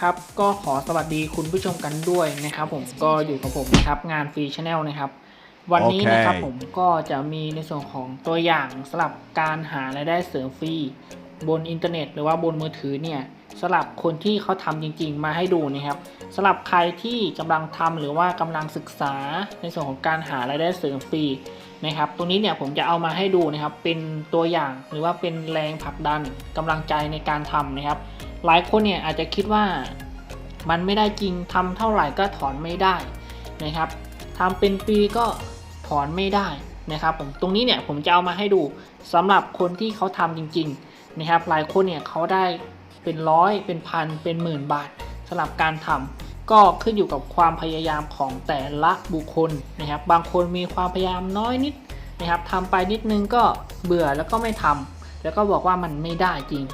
ครับก็ขอสวัสดีคุณผู้ชมกันด้วยนะครับ ผมก็อยู่กับผมนะครับงานฟรีชาแนลนะครับ วันนี้นะครับโอเคผมก็จะมีในส่วนของตัวอย่างสำหรับการหารายได้เสริมฟรีบนอินเทอร์เน็ต หรือว่าบนมือถือเนี่ยสำหรับคนที่เขาทำจริง ๆ มาให้ดูนะครับสำหรับใครที่กำลังทำหรือว่ากำลังศึกษาในส่วนของการหารายได้เสริมฟรีนะครับตรงนี้เนี่ยผมจะเอามาให้ดูนะครับเป็นตัวอย่างหรือว่าเป็นแรงผลักดันกำลังใจในการทำนะครับ หลายคนเนี่ยอาจจะคิดว่ามันไม่ได้จริงทำเท่าไหร่ก็ถอนไม่ได้นะครับทำเป็นปีก็ถอนไม่ได้นะครับผมตรงนี้เนี่ยผมจะเอามาให้ดูสำหรับคนที่เขาทำจริงๆนะครับหลายคนเนี่ยเขาได้เป็นร้อยเป็นพันเป็นหมื่นบาทสำหรับการทำก็ขึ้นอยู่กับความพยายามของแต่ละบุคคลนะครับ บางคนมีความพยายามน้อยนิดนะครับทำไปนิดนึงก็เบื่อแล้วก็ไม่ทำแล้วก็บอกว่ามันไม่ได้จริง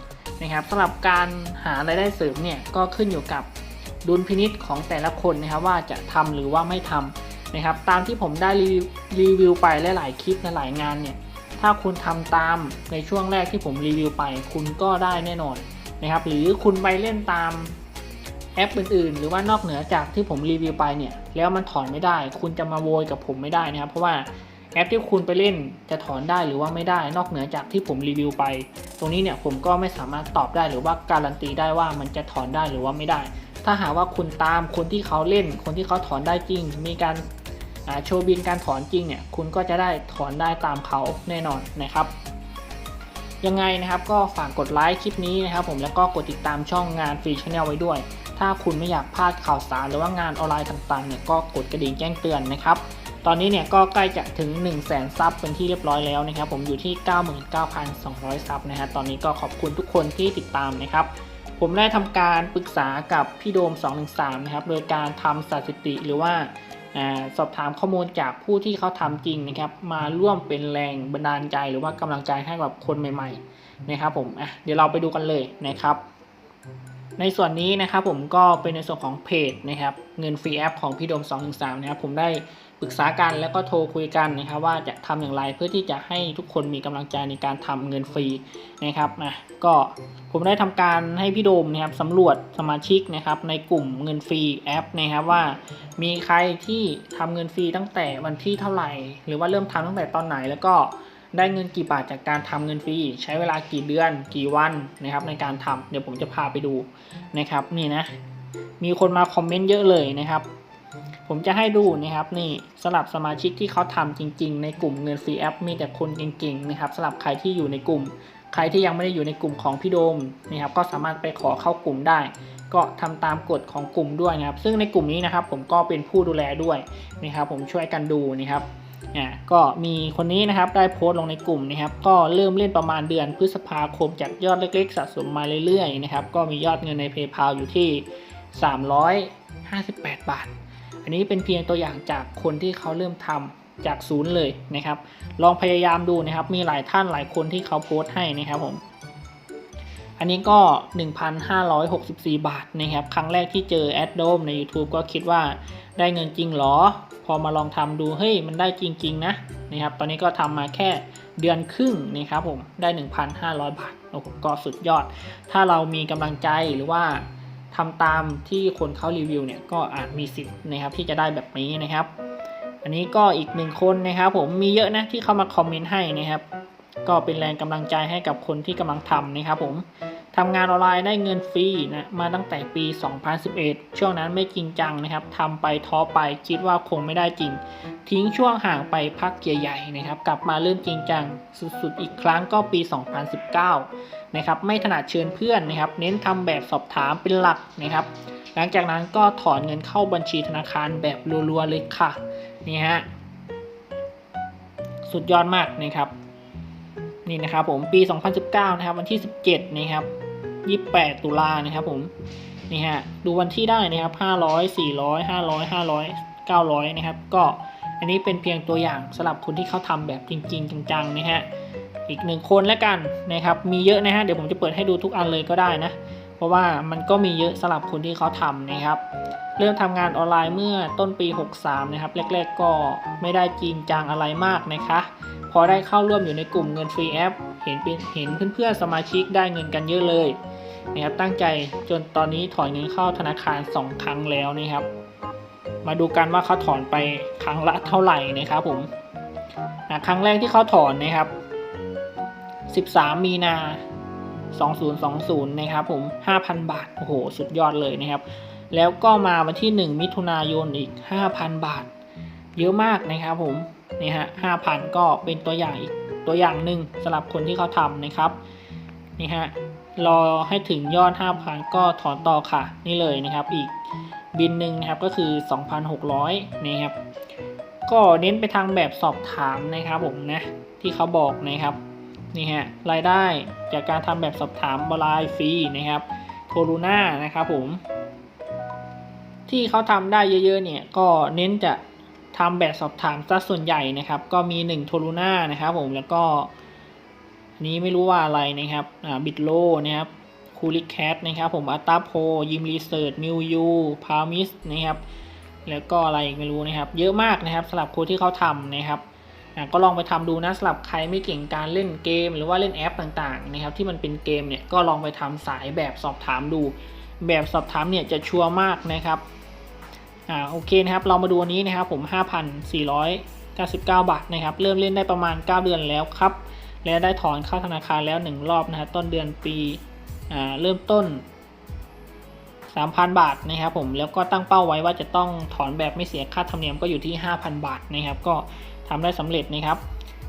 นะครับสำหรับการหารายได้เสริมเนี่ยก็ขึ้นอยู่กับดุลพินิษของแต่ละคนนะครับว่าจะทำหรือว่าไม่ทำนะครับตามที่ผมได้รีวิวรีวิวไปหลายๆคลิปในหลายงานเนี่ยถ้าคุณทำตามในช่วงแรกที่ผมรีวิวไป คุณก็ได้แน่นอนนะครับหรือคุณไปเล่นตามแอปอื่นๆ หรือว่านอกเหนือจากที่ผมรีวิวไปเนี่ยแล้วมันถอนไม่ได้ คุณจะมาโวยกับผมไม่ได้นะครับ เพราะว่า แอปที่คุณไปเล่นจะถอนได้หรือว่าไม่ได้ นอกเหนือจากที่ผมรีวิวไป ตรงนี้เนี่ยผมก็ไม่สามารถตอบได้หรือว่าการันตีได้ว่ามันจะถอนได้หรือว่าไม่ได้ ถ้าหากว่าคุณตามคนที่เขาเล่น คนที่เขาถอนได้จริง มีการโชว์บินการถอนจริงเนี่ยคุณก็จะได้ถอนได้ตามเขาแน่นอนนะครับยังไงนะครับก็ฝากกดไลค์คลิปนี้นะครับผมแล้วก็กดติดตามช่องงานฟรีช n แนลไว้ด้วย ถ้าคุณไม่อยากพลาดข่าวสารหรือว่างานออนไลน์ต่างๆเนี่ยก็กดกระดิ่งแจ้งเตือนนะครับ ตอนนี้เนี่ยก็ใกล้จะถึง 1 0 0 0 0แสนซับเป็นที่เรียบร้อยแล้วนะครับ ผมอยู่ที่ 99,200 ซับนะฮะตอนนี้ก็ขอบคุณทุกคนที่ติดตามนะครับ ผมได้ทำการปรึกษากับพี่โดม 213 นะครับ โดยการทำสถิติหรือว่าสอบถามข้อมูลจากผู้ที่เขาทำจริงนะครับ มาร่วมเป็นแรงบันดาลใจหรือว่ากำลังใจให้กับคนใหม่ ๆ นะครับผมเดี๋ยวเราไปดูกันเลยนะครับในส่วนนี้นะครับผมก็เป็นในส่วนของเพจนะครับเงินฟรีแอปของพี่โดม213นะครับผมได้ ปรึกษากันแล้วก็โทรคุยกันนะครับว่าจะทำอย่างไรเพื่อที่จะให้ทุกคนมีกำลังใจในการทำเงินฟรีนะครับนะก็ผมได้ทำการให้พี่โดมนะครับสำรวจสมาชิกนะครับในกลุ่มเงินฟรีแอปนะครับว่า มีใครที่ทำเงินฟรีตั้งแต่วันที่เท่าไหร่ หรือว่าเริ่มทำตั้งแต่ตอนไหนแล้วก็ได้เงินกี่บาทจากการทำเงินฟรีใช้เวลากี่เดือนกี่วันนะครับในการทำเดี๋ยวผมจะพาไปดูนะครับนี่นะมีคนมาคอมเมนต์เยอะเลยนะครับ ผมจะให้ดูนะครับนี่สำหรับสมาชิกที่เขาทำจริง ๆ ในกลุ่มเงินฟรีแอปมีแต่คนเก่งๆนะครับสำหรับใครที่อยู่ในกลุ่ม ใครที่ยังไม่ได้อยู่ในกลุ่มของพี่โดมนะครับก็สามารถไปขอเข้ากลุ่มได้ ก็ทำตามกฎของกลุ่มด้วยนะครับ ซึ่งในกลุ่มนี้นะครับผมก็เป็นผู้ดูแลด้วยนะครับผมช่วยกันดูนะครับอ่าก็มีคนนี้นะครับได้โพสต์ลงในกลุ่มนะครับ ก็เริ่มเล่นประมาณเดือนพฤษภาคมจากยอดเล็ก ๆ สะสมมาเรื่อยๆนะครับก็มียอดเงินใน PayPal อยู่ที่ 358 บาท อันนี้เป็นเพียงตัวอย่างจากคนที่เขาเริ่มทำจากศูนย์เลยนะครับ ลองพยายามดูนะครับ มีหลายท่านหลายคนที่เขาโพสต์ให้นะครับผม อันนี้ก็ 1,564 บาทนะครับ ครั้งแรกที่เจอแอดโดมใน YouTube ก็คิดว่าได้เงินจริงหรอ พอมาลองทำดู เฮ้ย มันได้จริง ๆ นะนะครับ ตอนนี้ก็ทำมาแค่เดือนครึ่งนะครับผม ได้ 1,500 บาท โอ้โห ก็สุดยอด ถ้าเรามีกำลังใจหรือว่า ทำตามที่คนเขารีวิวเนี่ยก็อาจมีสิทธิ์นะครับที่จะได้แบบนี้นะครับ อันนี้ก็อีกหนึ่งคนนะครับ ผมมีเยอะนะที่เข้ามาคอมเมนต์ให้นะครับ ก็เป็นแรงกำลังใจให้กับคนที่กำลังทำนะครับผมทำงานออนไลน์ได้เงินฟรีนะมาตั้งแต่ปี 2011 ช่วงนั้นไม่จริงจังนะครับทำไปท้อไปคิดว่าคงไม่ได้จริง ทิ้งช่วงห่างไปพักใหญ่ๆนะครับ กลับมาเริ่มจริงจังสุดๆอีกครั้งก็ปี 2019 นะครับ ไม่ถนัดเชิญเพื่อนนะครับ เน้นทำแบบสอบถามเป็นหลักนะครับ หลังจากนั้นก็ถอนเงินเข้าบัญชีธนาคารแบบรัวๆเลยค่ะนี่ฮะสุดยอดมากนะครับ นี่นะครับผมปี 2019 นะครับ วันที่ 17 นะครับ 28 ตุลานะครับผมนี่ฮะดูวันที่ได้นะครับ 500 400 500 500 900 นะครับ ก็อันนี้เป็นเพียงตัวอย่างสำหรับคนที่เขาทำแบบจริง ๆ จังๆนะฮะอีกหนึ่งคนแล้วกันนะครับมีเยอะนะฮะเดี๋ยวผมจะเปิดให้ดูทุกอันเลยก็ได้นะ เพราะว่ามันก็มีเยอะสำหรับคนที่เขาทำนะครับ เริ่มทำงานออนไลน์เมื่อต้นปี 63 นะครับ แรก ๆ ก็ไม่ได้จริงจังอะไรมากนะคะ พอได้เข้าร่วมอยู่ในกลุ่มเงินฟรีแอป เห็นเป็นเห็นเพื่อนๆสมาชิกได้เงินกันเยอะเลยนะครับตั้งใจจนตอนนี้ถอนเงินเข้าธนาคาร 2 ครั้งแล้วนะครับ มาดูกันว่าเขาถอนไปครั้งละเท่าไหร่นะครับผมอะครั้งแรกที่เขาถอนนะครับ 13 มีนา 2020 นะครับผม 5,000 บาท โอ้โห สุดยอดเลยนะครับ แล้วก็มาวันที่ 1 มิถุนายนอีก 5,000 บาท เยอะมากนะครับผมนี่ฮะ5,000 ก็เป็นตัวอย่างอีกตัวอย่างหนึ่งสำหรับคนที่เขาทำนะครับนี่ฮะรอให้ถึงยอด 5,000 ก็ถอนต่อค่ะ นี่เลยนะครับอีกบินหนึ่งนะครับก็คือ 2,600นะครับก็เน้นไปทางแบบสอบถามนะครับผมนะที่เขาบอกนะครับนี่ฮะรายได้จากการทำแบบสอบถามบลายฟรีนะครับโทรูน่านะครับผม ที่เขาทำได้เยอะๆเนี่ยก็เน้นจะทำแบบสอบถามซะส่วนใหญ่นะครับ ก็มี1โทรูน่านะครับผมแล้วก็นี้ไม่รู้ว่าอะไรนะครับอ่าบิตโลนะครับคูลิแคทนะครับผมอัตตาโพยิมรีเสิร์ชมิวยูพามิสนะครับแล้วก็อะไรอีกไม่รู้นะครับ เยอะมากนะครับสำหรับคนที่เขาทำนะครับก็ลองไปทำดูนะสำหรับใครไม่เก่งการเล่นเกม หรือว่าเล่นแอปต่างๆนะครับ ที่มันเป็นเกมเนี่ยก็ลองไปทำสายแบบสอบถามดู แบบสอบถามเนี่ยจะชัวร์มากนะครับ อ่าโอเคนะครับเรามาดูอันนี้นะครับผม 5,499 บาทนะครับเริ่มเล่นได้ประมาณ 9 เดือนแล้วครับ และได้ถอนเข้าธนาคารแล้ว 1 รอบนะครับต้นเดือนปีอ่าเริ่มต้น 3,000 บาทนะครับผมแล้วก็ตั้งเป้าไว้ว่าจะต้องถอนแบบไม่เสียค่าธรรมเนียมก็อยู่ที่ 5,000 บาทนะครับก็ทำได้สำเร็จนะครับ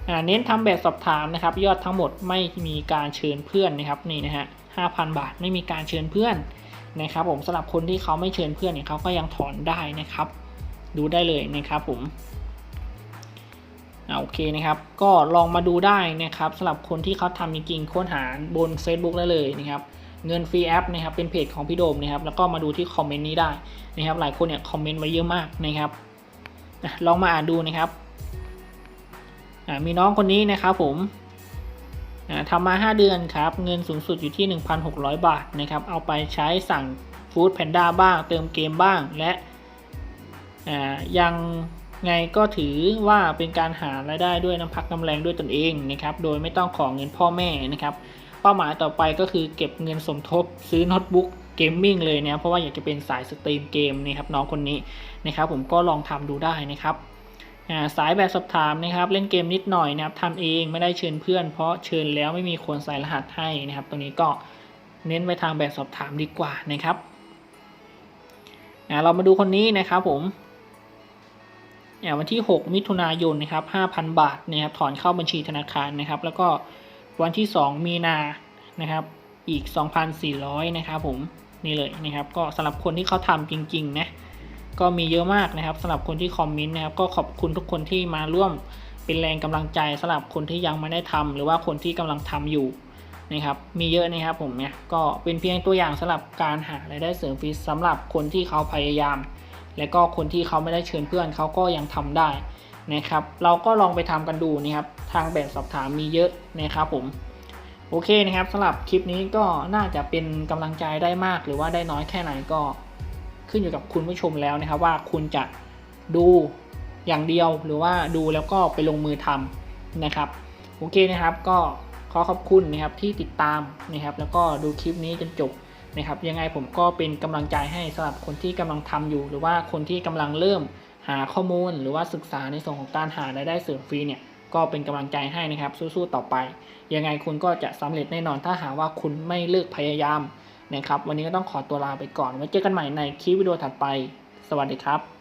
อ่าเน้นทำแบบสอบถามนะครับ ยอดทั้งหมดไม่มีการเชิญเพื่อนนะครับนี่นะฮะ5,000บาทไม่มีการเชิญเพื่อน นะครับผมสำหรับคนที่เขาไม่เชิญเพื่อนเนี่ยเขาก็ยังถอนได้นะครับ ดูได้เลยนะครับผมอ่าโอเคนะครับ ก็ลองมาดูได้นะครับสำหรับคนที่เขาทำจริงๆค้นหาบน Facebook ได้เลยนะครับ เงินฟรีแอปนะครับเป็นเพจของพี่โดมนะครับ แล้วก็มาดูที่คอมเมนต์นี้ได้นะครับ หลายคนเนี่ยคอมเมนต์ไว้เยอะมากนะครับลองมาอ่านดูนะครับอ่ามีน้องคนนี้นะครับผม ทำมา 5 เดือนครับ เงินสูงสุดอยู่ที่ 1,600 บาทนะครับ เอาไปใช้สั่งฟู้ดแพนด้าบ้าง เติมเกมบ้าง และยังไงก็ถือว่าเป็นการหารายได้ด้วยน้ำพักน้ำแรงด้วยตนเองนะครับ โดยไม่ต้องของเงินพ่อแม่นะครับ เป้าหมายต่อไปก็คือเก็บเงินสมทบซื้อโน้ตบุ๊กเกมมิ่งเลยเนะครับเพราะว่าอยากจะเป็นสายสตรีมเกมนะครับน้องคนนี้นะครับ ผมก็ลองทำดูได้นะครับ สายแบบสอบถามนะครับ เล่นเกมนิดหน่อยนะครับทำเองไม่ได้เชิญเพื่อน เพราะเชิญแล้วไม่มีคนใส่รหัสให้นะครับ ตรงนี้ก็เน้นไปทางแบบสอบถามดีกว่านะครับอ่าเรามาดูคนนี้นะครับผมอ่าวันที่ 6 มิถุนายนนะครับ5,000 บาทนะครับถอนเข้าบัญชีธนาคารนะครับ แล้วก็วันที่ 2 มีนานะครับ อีก 2,400 นะครับผมนี่เลยนะครับ ก็สำหรับคนที่เขาทำจริง ๆ นะ ก็มีเยอะมากนะครับสำหรับคนที่คอมเมนต์นะครับก็ขอบคุณทุกคนที่มาร่วมเป็นแรงกำลังใจสำหรับคนที่ยังไม่ได้ทำหรือว่าคนที่กำลังทำอยู่นะครับมีเยอะนะครับผมเนี่ยก็เป็นเพียงตัวอย่างสำหรับการหารายได้เสริมฟรีสำหรับคนที่เขาพยายาม และก็คนที่เขาไม่ได้เชิญเพื่อนเขาก็ยังทำได้นะครับ เราก็ลองไปทำกันดูนะครับทางแบบสอบถามมีเยอะนะครับผมโอเคนะครับสำหรับคลิปนี้ก็น่าจะเป็นกำลังใจได้มาก หรือว่าได้น้อยแค่ไหนก็ ขึ้นอยู่กับคุณผู้ชมแล้วนะครับว่าคุณจะดูอย่างเดียวหรือว่าดูแล้วก็ไปลงมือทำนะครับโอเคนะครับก็ขอขอบคุณนะครับที่ติดตามนะครับแล้วก็ดูคลิปนี้จนจบนะครับยังไงผมก็เป็นกำลังใจให้สำหรับคนที่กำลังทำอยู่ หรือว่าคนที่กำลังเริ่มหาข้อมูล หรือว่าศึกษาในส่วนของการหารายได้เสริมฟรีเนี่ยก็เป็นกำลังใจให้นะครับสู้ๆต่อไป ยังไงคุณก็จะสำเร็จแน่นอนถ้าหากว่าคุณไม่เลิกพยายาม นะครับ วันนี้ก็ต้องขอตัวลาไปก่อนไว้เจอกันใหม่ในคลิปวิดีโอถัดไป สวัสดีครับ